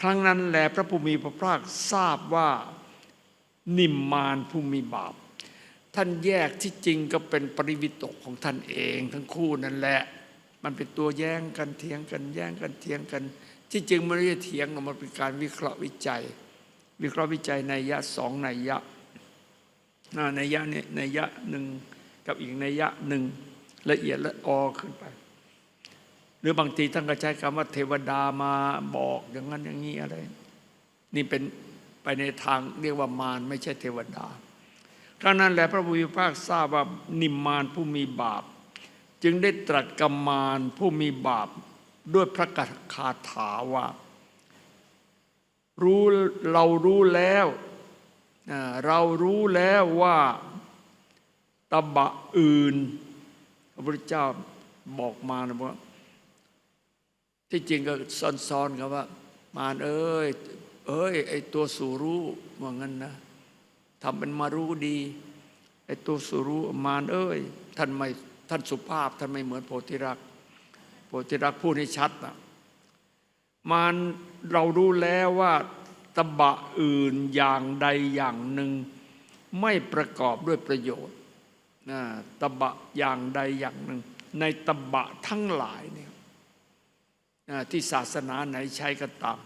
ครั้งนั้นแลพระผู้มีพระภาคทราบว่านิมมานผู้มีบาป ท่านแยกที่จริงก็เป็นปริวิตกของท่านเอง ทั้งคู่นั่นแหละ มันเป็นตัวแย้งกันเถียงกันแย้งกันเถียงกัน ที่จริงมันไม่ได้เถียงหรอกมันเป็นการวิเคราะห์วิจัย วิเคราะห์วิจัยในยะสองในยะในยะเนี่ยในยะหนึ่งกับอีกในยยะหนึ่งละเอียดละออขึ้นไป หรือบางทีท่านก็ใช้คำว่าเทวดามาบอกอย่างนั้นอย่างนี้อะไร นี่เป็นไปในทางเรียกว่ามารไม่ใช่เทวดาครั้งนั้นแหละพระบุญภาคทราบว่านิมมารผู้มีบาป จึงได้ตรัสกับมารผู้มีบาปด้วยพระคาถาว่า รู้เรารู้แล้วเรารู้แล้วว่าตบะอื่น พระพุทธเจ้าบอกมานะว่า ที่จริงก็ซ้อนๆกับว่า มารเอ้ย เอ้ย ไอตัวสู่รู้ว่างั้นนะทำเป็นมารู้ดี ไอตัวสู่รู้มารเอ้ย ท่านไม่ท่านสุภาพ ท่านไม่เหมือนโพธิรัก โพธิรักพูดให้ชัดนะมารเรารู้แล้วว่าตบะอื่นอย่างใดอย่างหนึ่ง ไม่ประกอบด้วยประโยชน์นะตบะอย่างใดอย่างหนึ่ง ในตบะทั้งหลายเนี่ย ที่ศาสนาไหนใช้ก็ตาม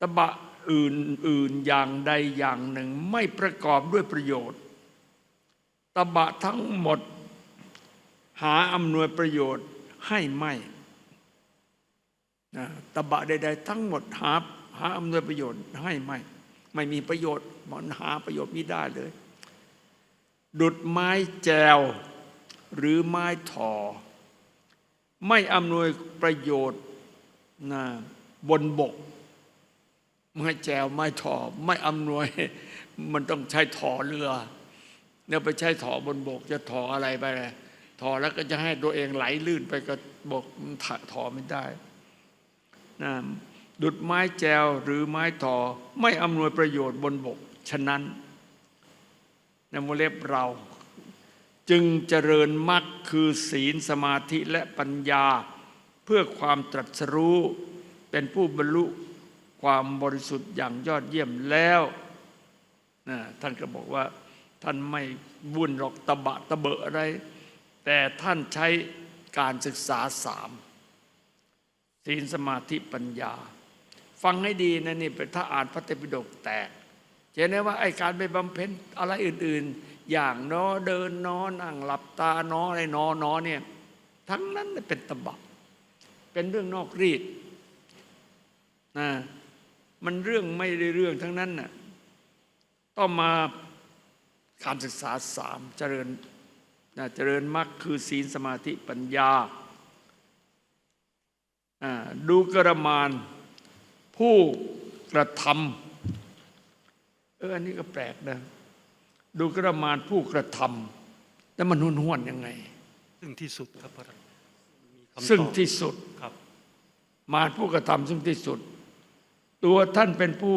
ตบะอื่นอื่นอย่างใดอย่างหนึ่งไม่ประกอบด้วยประโยชน์ ตบะทั้งหมดหาอำนวยประโยชน์ให้ไม่นะตบะใดๆทั้งหมดหาหาอำนวยประโยชน์ให้ไม่ ไม่มีประโยชน์มันหาประโยชน์ไม่ได้เลย ดุดไม้แจวหรือไม้ถอ ไม่อำนวยประโยชน์นะบนบก ไม่แจวไม่ถอไม่อำนวย มันต้องใช้ถอเรือเนี่ยไปใช้ถอบนบก จะถออะไรไปเลยถอแล้วก็จะให้ตัวเองไหลลื่นไปกับบกมันถถอไม่ได้นะดุดไม้แจวหรือไม้ถอไม่อำนวยประโยชน์บนบก ฉะนั้นในโมเล็บเรา จึงเจริญมรรคคือศีลสมาธิและปัญญา เพื่อความตรัสรู้เป็นผู้บรรลุความบริสุทธิ์อย่างยอดเยี่ยมแล้วนะท่านก็บอกว่าท่านไม่วุ่นหรอกตะบะตะเบอะอะไร แต่ท่านใช้การศึกษาสามศีลสมาธิปัญญา ฟังให้ดีนะนี่ถ้าอ่านพระเตปิฎกแตกเห็นได้ว่าไอ้การไปบำเพ็ญอะไรอื่น ๆ อย่างนอเดินนอนั่งหลับตานออะไรนอนอเนี่ยทั้งนั้นเป็นตบะเป็นเรื่องนอกรีดนะมันเรื่องไม่ได้เรื่องทั้งนั้นน่ะต้องมาการศึกษาสามเจริญนะเจริญมรรคคือศีลสมาธิปัญญาอ่าดูกระมานผู้กระทำเอออันนี้ก็แปลกนะ ดูกระมานผู้กระทำแล้วมันหุ่นห้วนยังไง ซึ่งที่สุดครับพระมีคำตอบซึ่งที่สุดครับ มารผู้กระทำซึ่งที่สุด ตัวท่านเป็นผู้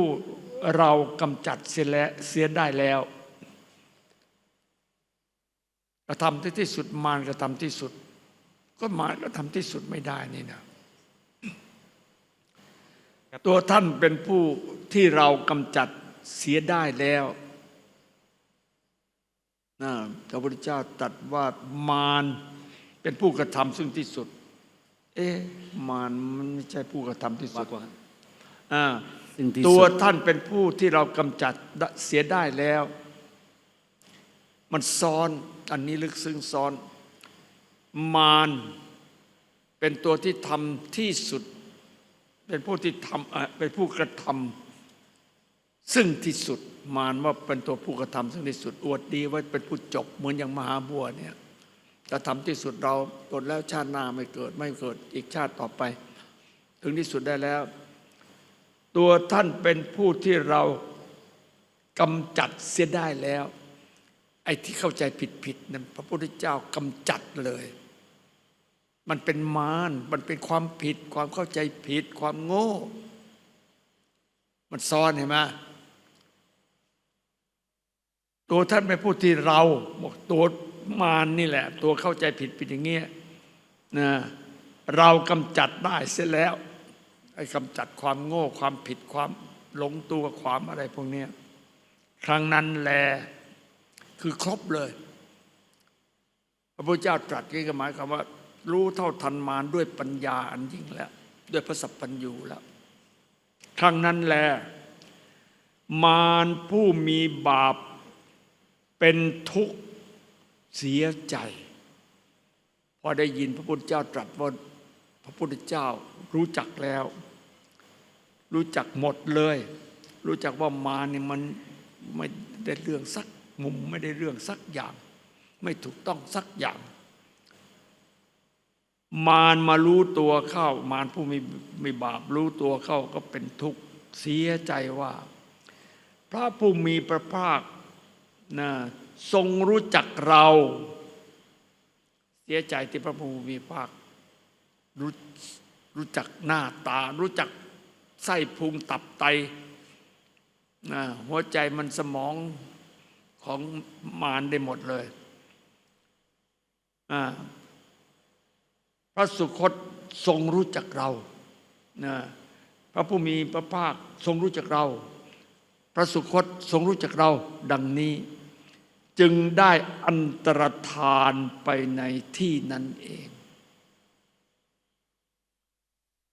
เรากำจัดเสียแล้วเสียได้แล้วกระทำที่ที่สุดมารกระทำที่สุด ก็มารก็ทำที่สุดไม่ได้นี่นะครับตัวท่านเป็นผู้ที่เรากำจัดเสียได้แล้ว นะพระพุทธเจ้าตรัสว่ามารเป็นผู้กระทำซึ่งที่สุด เอ๊ะมารมันไม่ใช่ผู้กระทำที่สุดอ่าซึ่งที่ตัวสุดท่านเป็นผู้ที่เรากำจัดเสียได้แล้ว มันซ้อนอันนี้ลึกซึ้งซ้อน มารเป็นตัวที่ทำที่สุด เป็นผู้ที่ทำเอ่อเป็นผู้กระทำ ซึ่งที่สุดมารว่าเป็นตัวผู้กระทำซึ่งที่สุดอวดดีว่าเป็นผู้จบเหมือนอย่างมหาบัวเนี่ยแต่ทำที่สุดเราตดแล้วชาติหน้าไม่เกิดไม่เกิดอีกชาติต่อไป ถึงที่สุดได้แล้ว ตัวท่านเป็นผู้ที่เรากำจัดเสียได้แล้ว ไอ้ที่เข้าใจผิดๆนั้นพระพุทธเจ้ากำจัดเลย มันเป็นมารมันเป็นความผิด ความเข้าใจผิด ความโง่ มันซ้อนเห็นไหม ตัวท่านเป็นผู้ที่เราบอกตัวมารนี่แหละ ตัวเข้าใจผิดผิดอย่างเงี้ยนะเรากำจัดได้เสียแล้วไอ้กำจัดความโง่ความผิดความหลงตัวความอะไรพวกเนี้ยครั้งนั้นแลคือครบเลย พระพุทธเจ้าตรัสนี่ก็หมายความว่า รู้เท่าทันมารด้วยปัญญาอันยิ่งแล้ว ด้วยพระสัพพัญญูแล้ว ครั้งนั้นแล มารผู้มีบาป เป็นทุกข์เสียใจ พอได้ยินพระพุทธเจ้าตรัสว่าพระพุทธเจ้ารู้จักแล้ว รู้จักหมดเลย รู้จักว่ามารเนี่ยมันไม่ได้เรื่องสักมุมไม่ได้เรื่องสักอย่าง ไม่ถูกต้องสักอย่าง มารมารู้ตัวเข้า มารผู้มีมีบาปรู้ตัวเข้าก็เป็นทุกข์เสียใจว่า พระผู้มีพระภาค นะทรงรู้จักเรา เสียใจที่พระผู้มีพระภาครู้รู้จักหน้าตา รู้จักไส้พุงตับไตนะหัวใจมันสมองของมารได้หมดเลย พระสุคตทรงรู้จักเรานะพระผู้มีพระภาคทรงรู้จักเรา พระสุคตทรงรู้จักเราดังนี้ จึงได้อันตรธานไปในที่นั้นเอง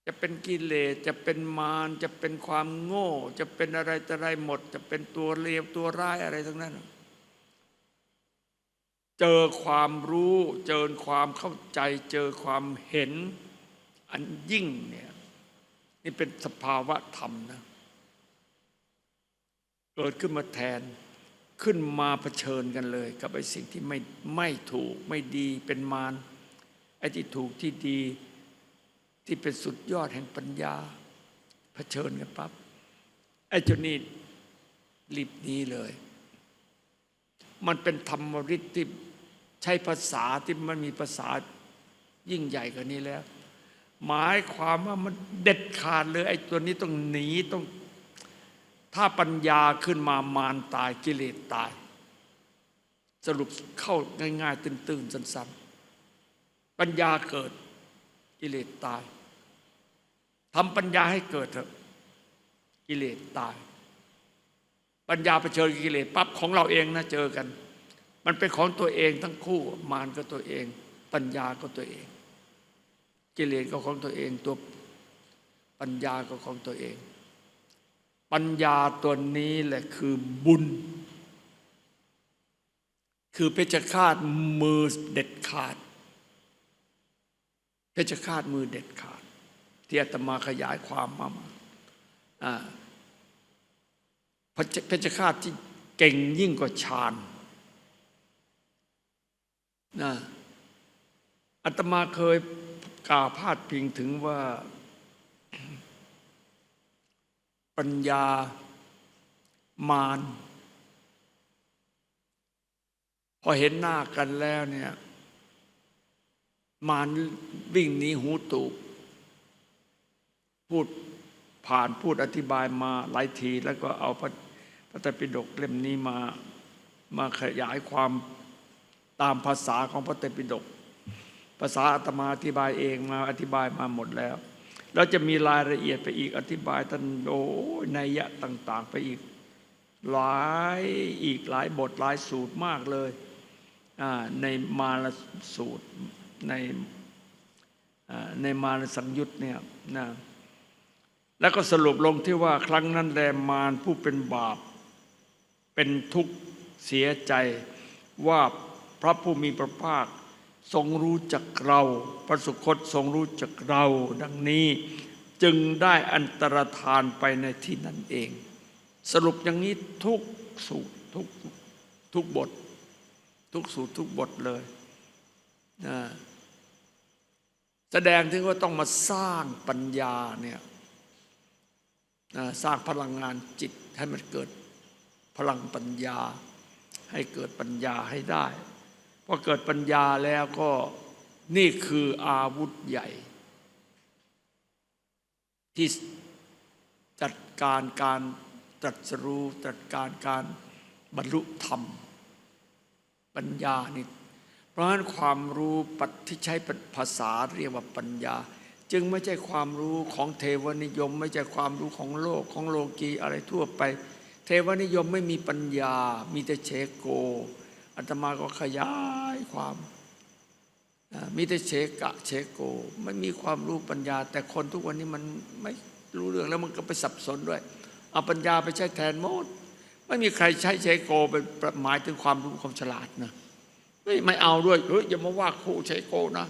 จะเป็นกิเลสจะเป็นมารจะเป็นความโง่ จะเป็นอะไรแต่อะไรหมด จะเป็นตัวเลวตัวร้ายอะไรทั้งนั้น เจอความรู้เจอความเข้าใจ เจอความเห็นอันยิ่งเนี่ยนี่เป็นสภาวะธรรมนะเกิดขึ้นมาแทน ขึ้นมาเผชิญกันเลย กับไอ้สิ่งที่ไม่ไม่ถูกไม่ดีเป็นมารไอ้ที่ถูกที่ดีที่เป็นสุดยอดแห่งปัญญาเผชิญกันปั๊บไอ้เจ้านี่รีบนี้เลย มันเป็นธรรมฤทธิ์ที่ใช้ภาษาที่มันมีภาษายิ่งใหญ่กว่านี้แล้ว หมายความว่ามันเด็ดขาดเลย ไอ้ตัวนี้ต้องหนีต้อง ถ้าปัญญาขึ้นมามารตายกิเลสตาย สรุปเข้าง่ายๆ ตื่นๆสั้นๆ ปัญญาเกิดกิเลสตายทำปัญญาให้เกิดเถอะกิเลสตาย ปัญญาเผชิญกิเลสปั๊บของเราเองนะเจอกัน มันเป็นของตัวเองทั้งคู่มารก็ตัวเอง ปัญญาก็ตัวเอง กิเลสก็ของตัวเองตัวปัญญาก็ของตัวเอง ปัญญาตัวนี้แหละคือบุญ คือเพชฌฆาตมือเด็ดขาด เพชฌฆาตมือเด็ดขาด ที่อาตมาขยายความมาอ่าเพชฌฆาตที่เก่งยิ่งกว่าฌานนะอาตมาเคยกล่าวพาดพิงถึงว่า ปัญญามารพอเห็นหน้ากันแล้วเนี่ย มารวิ่งหนีหูตูบพูดผ่านพูดอธิบายมาหลายที แล้วก็เอาพระพระไตรปิฎกเล่มนี้มามาขยายความตามภาษาของพระไตรปิฎกภาษาอาตมาอธิบายเองมาอธิบายมาหมดแล้ว แล้วจะมีรายละเอียดไปอีกอธิบายท่านโอ้นัยยะต่าง ๆ ไปอีกหลายอีกหลายบทหลายสูตรมากเลยในมาลสูตรในในมารสังยุตเนี่ยนะแล้วก็สรุปลงที่ว่าครั้งนั้นแลมารผู้เป็นบาป เป็นทุกข์เสียใจว่าพระผู้มีพระภาค ทรงรู้จักเรา พระสุคตทรงรู้จักเรา ดังนี้จึงได้อันตรธานไปในที่นั้นเอง สรุปอย่างนี้ทุกสูตรทุกทุกบท ทุกสูตรทุกบทเลยนะแสดงถึงว่าต้องมาสร้างปัญญาเนี่ยนะสร้างพลังงานจิตให้มันเกิดพลังปัญญา ให้เกิดปัญญาให้ได้ พอเกิดปัญญาแล้วก็นี่คืออาวุธใหญ่ ที่จัดการการตรัสรู้จัดการการบรรลุธรรม ปัญญานี่เพราะฉะนั้นความรู้ปัจที่ใช้ภาษาเรียกว่าปัญญา จึงไม่ใช่ความรู้ของเทวนิยม ไม่ใช่ความรู้ของโลกของโลกีอะไรทั่วไป เทวนิยมไม่มีปัญญา มีแต่เชโก อาตมาก็ขยายความมีแต่เชกะเชโกไม่มีความรู้ปัญญา แต่คนทุกวันนี้มันไม่รู้เรื่องแล้วมันก็ไปสับสนด้วยเอาปัญญาไปใช้แทนโมดไม่มีใครใช้เชโกเป็นหมายถึงความรู้ความฉลาดนะไม่ไม่เอาด้วยเฮ้ยอย่ามาว่าครูเชโกนะ